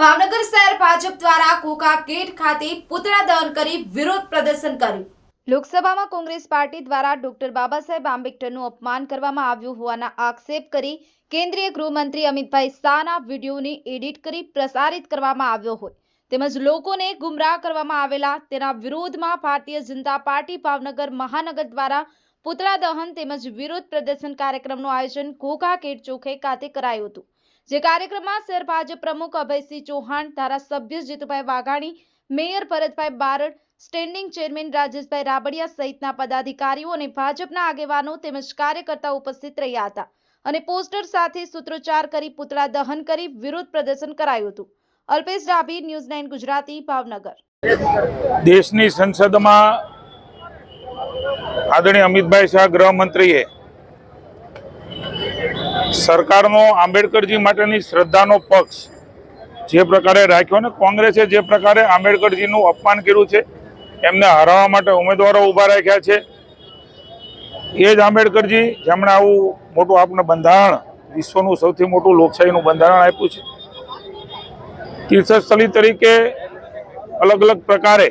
ભાવનગર શહેર ભાજપ દ્વારા Coca gate ખાતે પુતળા દહન કરી વિરોધ પ્રદર્શન કર્યું. લોકસભામાં કોંગ્રેસ પાર્ટી દ્વારા ડોક્ટર બાબા સાહેબ આંબેડકરનું અપમાન કરવામાં આવ્યું હોવાના આક્ષેપ કરી કેન્દ્રીય ગૃહમંત્રી અમિતભાઈ શાહના વિડીયોને એડિટ કરી પ્રસારિત કરવામાં આવ્યો હોય. તેમજ લોકોને ગુમરાહ કરવામાં આવેલા તેના વિરોધમાં ભારતીય જનતા પાર્ટી ભાવનગર મહાનગર દ્વારા પુતળા દહન તેમજ વિરોધ પ્રદર્શન કાર્યક્રમનું આયોજન કોકા ગેટ ચોખે ખાતે કરાયું હતું. જે કાર્યક્રમમાં શહેર ભાજપ પ્રમુખ અભયસિંહ ચૌહાણ, ધારાસભ્ય Jitubhai Vaghani, mayor Bharatbhai Barad, standing chairman Rajeshbhai Rabadiya સહિતના પદાધિકારીઓ અને ભાજપના આગેવાનો તેમજ કાર્યકર્તાઓ ઉપસ્થિત રહ્યા હતા અને પોસ્ટર સાથે સૂત્રોચ્ચાર કરી પુતળા દહન કરી વિરોધ પ્રદર્શન કરાયું હતું. Alpesh Dabhi, news nine Gujarati, Bhavnagar. દેશની સંસદમાં આદરણીય અમિતભાઈ શાહ, ગૃહમંત્રીએ સરકારનો આંબેડકરજી માટેની શ્રદ્ધાનો પક્ષ જે પ્રકારે રાખ્યો ને કોંગ્રેસે જે પ્રકારે આંબેડકરજીનું અપમાન કર્યું છે, એમને હરાવવા માટે ઉમેદવારો ઊભા રાખ્યા છે. એ જ આંબેડકરજી જેમણે આવું મોટું આપણે બંધારણ, વિશ્વનું સૌથી મોટું લોકશાહીનું બંધારણ આપ્યું છે. તીર્થસ્થળી તરીકે અલગ અલગ પ્રકારે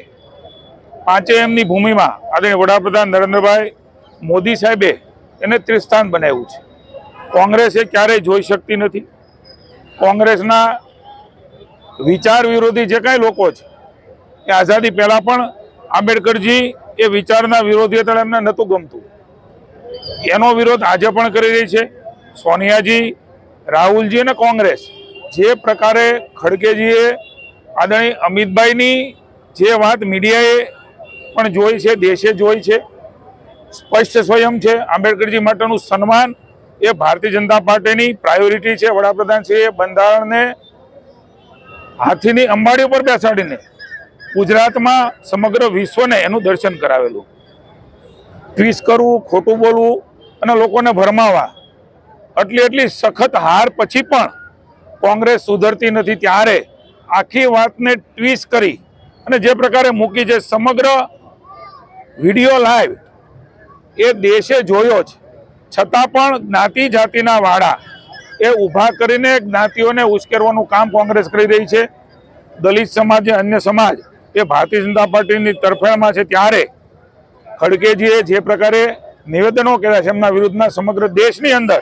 પાંચે એમની ભૂમિમાં આદરણીય વડાપ્રધાન નરેન્દ્રભાઈ મોદી સાહેબે એને ત્રિસ્થાન બનાવ્યું છે. કોંગ્રેસ એ ક્યારેય જોઈ શકતી નથી. કોંગ્રેસના વિચાર વિરોધી જે કાંઈ લોકો છે, એ આઝાદી પહેલાં પણ આંબેડકરજી એ વિચારના વિરોધી હતા એમને નહોતું ગમતું. એનો વિરોધ આજે પણ કરી રહી છે. સોનિયાજી, રાહુલજી અને કોંગ્રેસ જે પ્રકારે ખડગેજીએ આદરણીય અમિતભાઈની જે વાત મીડિયાએ પણ જોઈ છે, દેશે જોઈ છે, સ્પષ્ટ સ્વયં છે, આંબેડકરજી માટેનું સન્માન એ ભારતીય જનતા પાર્ટીની પ્રાયોરિટી છે. વડાપ્રધાન છે એ બંધારણને હાથીની અંબાડી ઉપર બેસાડીને ગુજરાતમાં સમગ્ર વિશ્વને એનું દર્શન કરાવેલું. ટ્વીસ કરવું, ખોટું બોલવું અને લોકોને ભરમાવા એટલી એટલી સખત હાર પછી પણ કોંગ્રેસ સુધરતી નથી. ત્યારે આખી વાતને ટ્વીસ કરી અને જે પ્રકારે મૂકી છે સમગ્ર વીડિયો લાઈવ એ દેશે જોયો છે છતાં પણ જ્ઞાતિ જાતિના વાડા એ ઊભા કરીને જ્ઞાતિઓને ઉશ્કેરવાનું કામ કોંગ્રેસ કરી રહી છે. દલિત સમાજ અન્ય સમાજ એ ભારતીય જનતા પાર્ટીની તરફેણમાં છે ત્યારે ખડગેજીએ જે પ્રકારે નિવેદનો કર્યા છે એમના વિરુદ્ધના સમગ્ર દેશની અંદર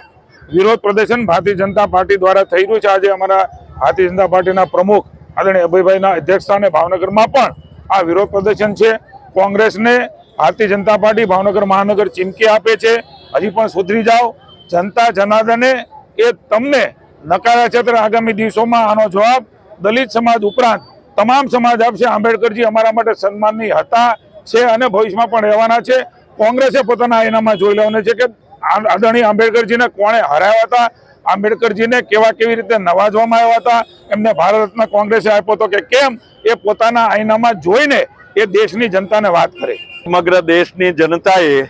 વિરોધ પ્રદર્શન ભારતીય જનતા પાર્ટી દ્વારા થઈ રહ્યું છે. આજે અમારા ભારતીય જનતા પાર્ટીના પ્રમુખ આદરણીય અભયભાઈના અધ્યક્ષસ્થાને ભાવનગરમાં પણ આ વિરોધ પ્રદર્શન છે. કોંગ્રેસને ભારતીય જનતા પાર્ટી ભાવનગર મહાનગર ચીમકી આપે છે. હજી પણ સુધરી જાઓ. જનતા જનાર્દને એ તમને નકારા છે આગામી દિવસોમાં આનો જવાબ દલિત સમાજ ઉપરાંત તમામ સમાજ આપશે. આંબેડકરજી અમારા માટે સન્માનની હતા છે અને ભવિષ્યમાં પણ રહેવાના છે. કોંગ્રેસે પોતાના આઈનામાં જોઈ લેવાનું છે કે આદરણીય આંબેડકરજીને કોણે હરાવ્યા હતા? આંબેડકરજીને કેવા કેવી રીતે નવાજવામાં આવ્યા હતા? એમને ભારત કોંગ્રેસે આપ્યો હતો કે કેમ? એ પોતાના આઈનામાં જોઈને એ દેશની જનતાને વાત કરે. સમગ્ર દેશની જનતાએ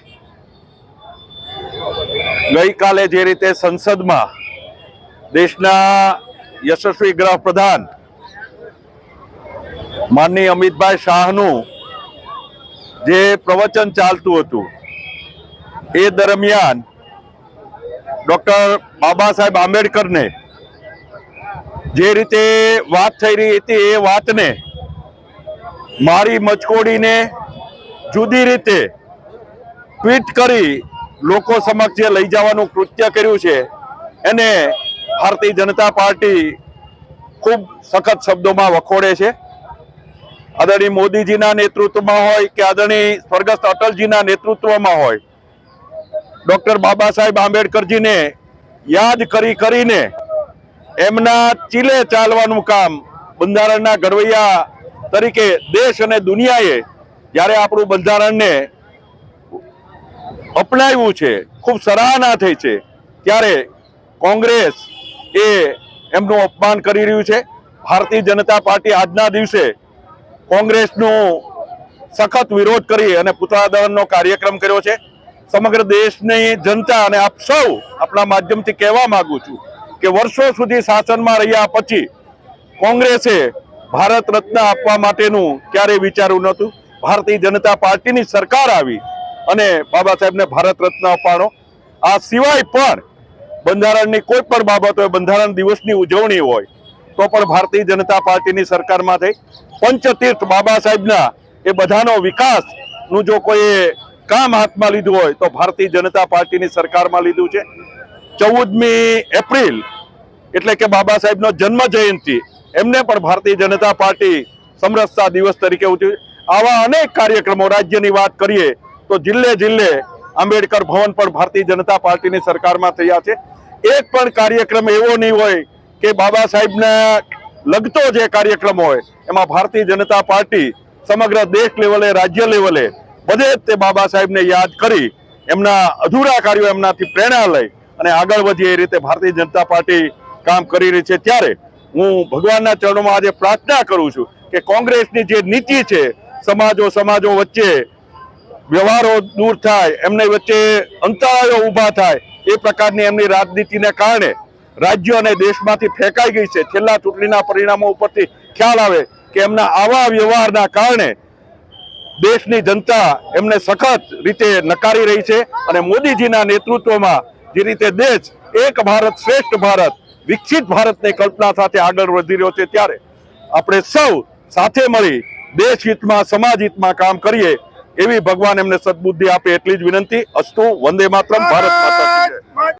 ગઈકાલે જે રીતે સંસદમાં દેશના યશસ્વી ગૃહ પ્રધાન માનનીય અમિતભાઈ શાહનું જે પ્રવચન ચાલતું હતું, એ દરમિયાન ડૉક્ટર બાબા સાહેબ આંબેડકરને જે રીતે વાત થઈ રહી હતી, એ વાતને મારી મચકોડીને જુદી રીતે ટ્વીટ કરી લોકો સમક્ષ જે લઈ જવાનું કૃત્ય કર્યું છે, એને ભારતીય જનતા પાર્ટી ખૂબ સખત શબ્દોમાં વખોડે છે. આદરણીય મોદીજીના નેતૃત્વમાં હોય કે આદરણીય સ્વર્ગસ્થ અટલજીના નેતૃત્વમાં હોય, ડૉક્ટર બાબા સાહેબ આંબેડકરજીને યાદ કરી કરીને એમના ચીલે ચાલવાનું કામ બંધારણના ઘડવૈયા તરીકે દેશ અને દુનિયાએ જ્યારે આપણું બંધારણને અપનાવ્યું છે, ખૂબ સરાહના થઈ છે, ત્યારે કોંગ્રેસ એ એમનું અપમાન કરી રહ્યું છે. ભારતીય જનતા પાર્ટી આજના દિવસે કોંગ્રેસનું સખત વિરોધ કરી અને પુતળા દહનનો કાર્યક્રમ કર્યો છે. સમગ્ર દેશની જનતા અને આપ સૌ આપણા માધ્યમથી કહેવા માગું છું કે વર્ષો સુધી શાસનમાં રહ્યા પછી કોંગ્રેસે ભારત રત્ન આપવા માટેનું ક્યારેય વિચાર્યું નહોતું. ભારતીય જનતા પાર્ટીની સરકાર આવી અને બાબા સાહેબને ભારત રત્ન અપાણો. આ સિવાય પણ બંધારણની કોઈ પણ બાબત હોય બંધારણ દિવસની ઉજવણી હોય, તો પણ ભારતીય જનતા પાર્ટીની સરકારમાં થઈ. પંચતીર્થ બાબા સાહેબના એ બધાનો વિકાસનું જો કોઈ કામ હાથમાં લીધું હોય, તો ભારતીય જનતા પાર્ટીની સરકારમાં લીધું છે. ચૌદમી એપ્રિલ એટલે કે બાબા સાહેબનો જન્મ જયંતિ, એમને પણ ભારતીય જનતા પાર્ટી સમરસતા દિવસ તરીકે ઉજવી. આવા અનેક કાર્યક્રમો રાજ્યની વાત કરીએ તો જિલ્લે જિલ્લે આંબેડકર ભવન પણ ભારતીય જનતા પાર્ટીની સરકારમાં થયા છે. એક પણ કાર્યક્રમ એવો નહીં હોય કે બાબા સાહેબને લગતો જે કાર્યક્રમ હોય. એમાં ભારતીય જનતા પાર્ટી સમગ્ર દેશ લેવલે, રાજ્ય લેવલે બધે જ તે બાબા સાહેબને યાદ કરી એમના અધૂરા કાર્યો એમનાથી પ્રેરણા લઈ અને આગળ વધીએ એ રીતે ભારતીય જનતા પાર્ટી કામ કરી રહી છે. ત્યારે હું ભગવાનના ચરણોમાં આજે પ્રાર્થના કરું છું કે કોંગ્રેસની જે નીતિ છે, સમાજો સમાજો વચ્ચે વ્યવહારો દૂર થાય, એમની વચ્ચે અંતરાયો ઊભા થાય, એ પ્રકારની એમની રાજનીતિને કારણે રાજ્ય અને દેશમાંથી ફેંકાઈ ગઈ છે. છેલ્લા ચૂંટણીના પરિણામો ઉપરથી ખ્યાલ આવે કે એમના આવા વ્યવહારના કારણે દેશની જનતા એમને સખત રીતે નકારી રહી છે અને મોદીજીના નેતૃત્વમાં જે રીતે દેશ, એક ભારત શ્રેષ્ઠ ભારત, વિકસિત ભારતની કલ્પના સાથે આગળ વધી રહ્યો છે, ત્યારે આપણે સૌ સાથે મળી દેશ હિતમાં સમાજ હિતમાં કામ કરીએ. એવી ભગવાન એમને સદબુદ્ધિ આપે એટલી જ વિનંતી અસ્તુ વંદે માતરમ ભારત માતા.